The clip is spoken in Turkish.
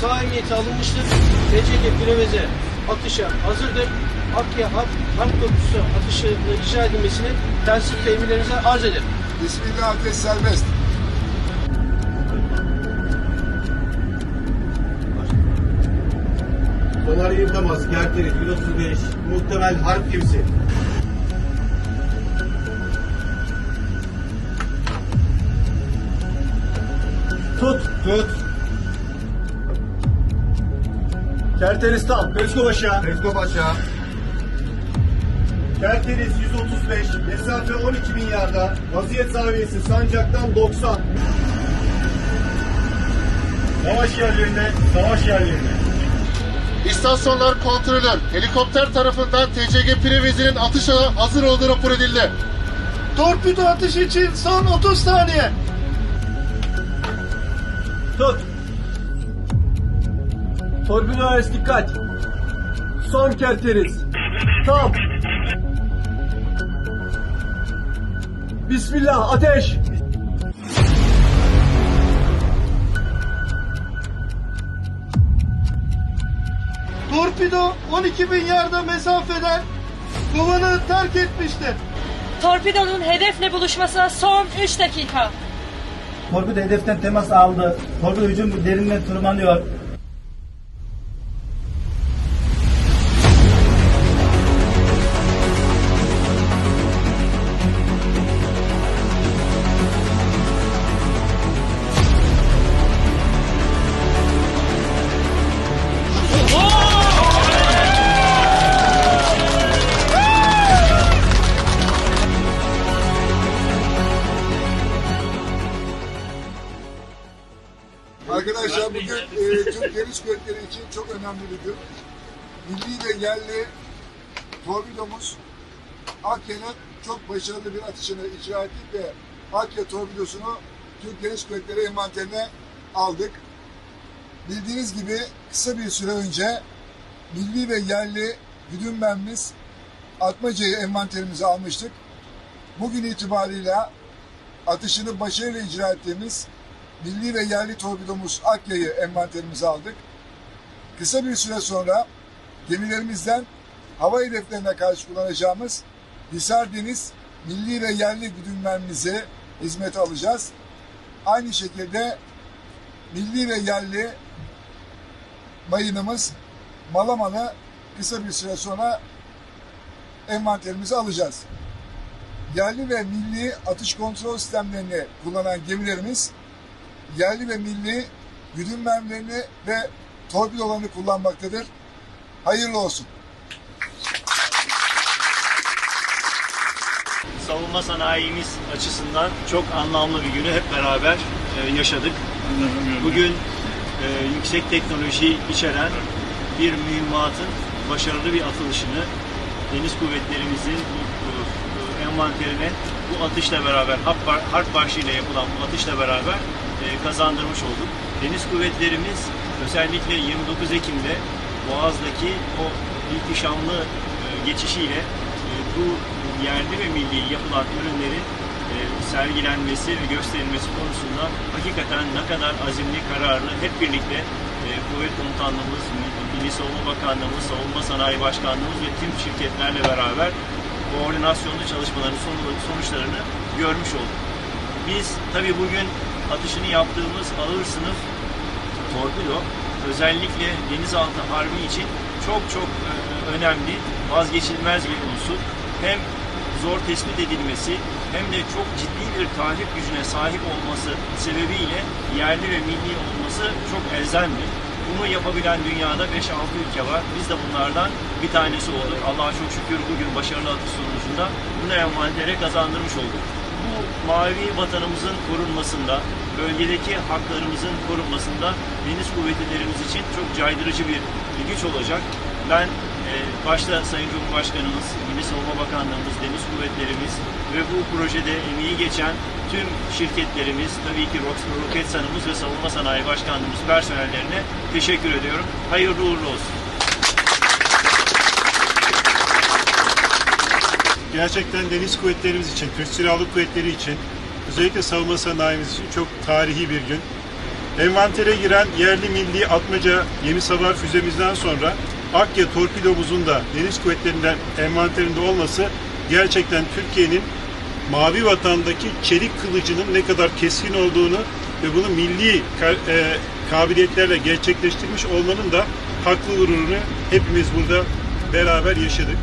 sağ emniyeti alınmıştır. TCG Preveze atışa hazırdır. Akya Harp, Harp Köprüsü atışı icra edilmesini telsizlik emirlerinize arz ederim. Bismillah ateş serbest. Soner Yıldamaz, Gerteri, 135, muhtemel harp gemisi. Kerteristan, Peskobaşa. Peskobaşa. Kerteris 135, mesafe 12 bin yarda, vaziyet zaviyesi Sancak'tan 90. Savaş yerlerinde, savaş yerlerinde. İstasyonlar kontrolü. Helikopter tarafından TCG Previzi'nin atışa hazır olduğu rapor edildi. Torpido atış için son 30 saniye. Tut. Torpido ares dikkat. Son kerteriz. Tam. Bismillah ateş. Torpido 12 bin yarda mesafeden kovanı terk etmiştir. Torpidonun hedefle buluşmasına son 3 dakika. Torpido hedeften temas aldı. Torpido hücum derinine tırmanıyor. Arkadaşlar bugün e, Türk Deniz Kuvvetleri için çok önemli bir gün. Milli ve yerli torpidomuz Akya'nın çok başarılı bir atışını icra ettik ve Akya torpidosunu Türk Deniz Kuvvetleri envanterine aldık. Bildiğiniz gibi kısa bir süre önce milli ve yerli güdüm mermimiz Atmaca'yı envanterimize almıştık. Bugün itibarıyla atışını başarıyla icra ettiğimiz milli ve yerli torpidomuz Akya'yı envanterimize aldık. Kısa bir süre sonra gemilerimizden hava hedeflerine karşı kullanacağımız Hisar Deniz milli ve yerli güdümlerimizi hizmete alacağız. Aynı şekilde milli ve yerli mayınımız Malaman'ı kısa bir süre sonra envanterimize alacağız. Yerli ve milli atış kontrol sistemlerini kullanan gemilerimiz yerli ve milli güdüm mermilerini ve torpidolarını kullanmaktadır. Hayırlı olsun. savunma sanayimiz açısından çok anlamlı bir günü hep beraber e, yaşadık. Bugün e, yüksek teknoloji içeren bir mühimmatın başarılı bir atılışını deniz kuvvetlerimizin bu, bu envanterine bu atışla beraber harp, başlığıyla yapılan bu atışla beraber e, kazandırmış olduk. Deniz kuvvetlerimiz özellikle 29 Ekim'de Boğaz'daki o ihtişamlı e, geçişiyle e, bu yerli ve milli yapılan ürünlerin e, sergilenmesi ve gösterilmesi konusunda hakikaten ne kadar azimli, kararlı hep birlikte e, Kuvvet Komutanlığımız, Milli Savunma Bakanlığımız, Savunma Sanayi Başkanlığımız ve tüm şirketlerle beraber koordinasyonlu çalışmaların sonu- sonuçlarını görmüş olduk. Biz tabii bugün atışını yaptığımız ağır sınıf torpido özellikle denizaltı harbi için çok çok e, önemli, vazgeçilmez bir unsur. Hem zor tespit edilmesi hem de çok ciddi bir tahrip gücüne sahip olması sebebiyle yerli ve milli olması çok elzemli. Bunu yapabilen dünyada 5-6 ülke var. Biz de bunlardan bir tanesi olduk. Allah'a çok şükür bugün başarılı atış sonucunda bunu envantere kazandırmış olduk. Bu mavi vatanımızın korunmasında, bölgedeki haklarımızın korunmasında deniz kuvvetlerimiz için çok caydırıcı bir güç olacak. Ben başta Sayın Cumhurbaşkanımız, Milli Savunma Bakanlığımız, Deniz Kuvvetlerimiz ve bu projede emeği geçen tüm şirketlerimiz, tabii ki Rox- Roketsan'ımız ve Savunma Sanayi Başkanlığımız personellerine teşekkür ediyorum. Hayırlı uğurlu olsun. gerçekten deniz kuvvetlerimiz için, Türk Silahlı Kuvvetleri için, özellikle savunma sanayimiz için çok tarihi bir gün. Envantere giren yerli milli atmaca yeni savar füzemizden sonra Akya torpidomuzun da deniz kuvvetlerinden envanterinde olması gerçekten Türkiye'nin mavi vatandaki çelik kılıcının ne kadar keskin olduğunu ve bunu milli e, kabiliyetlerle gerçekleştirmiş olmanın da haklı gururunu hepimiz burada beraber yaşadık.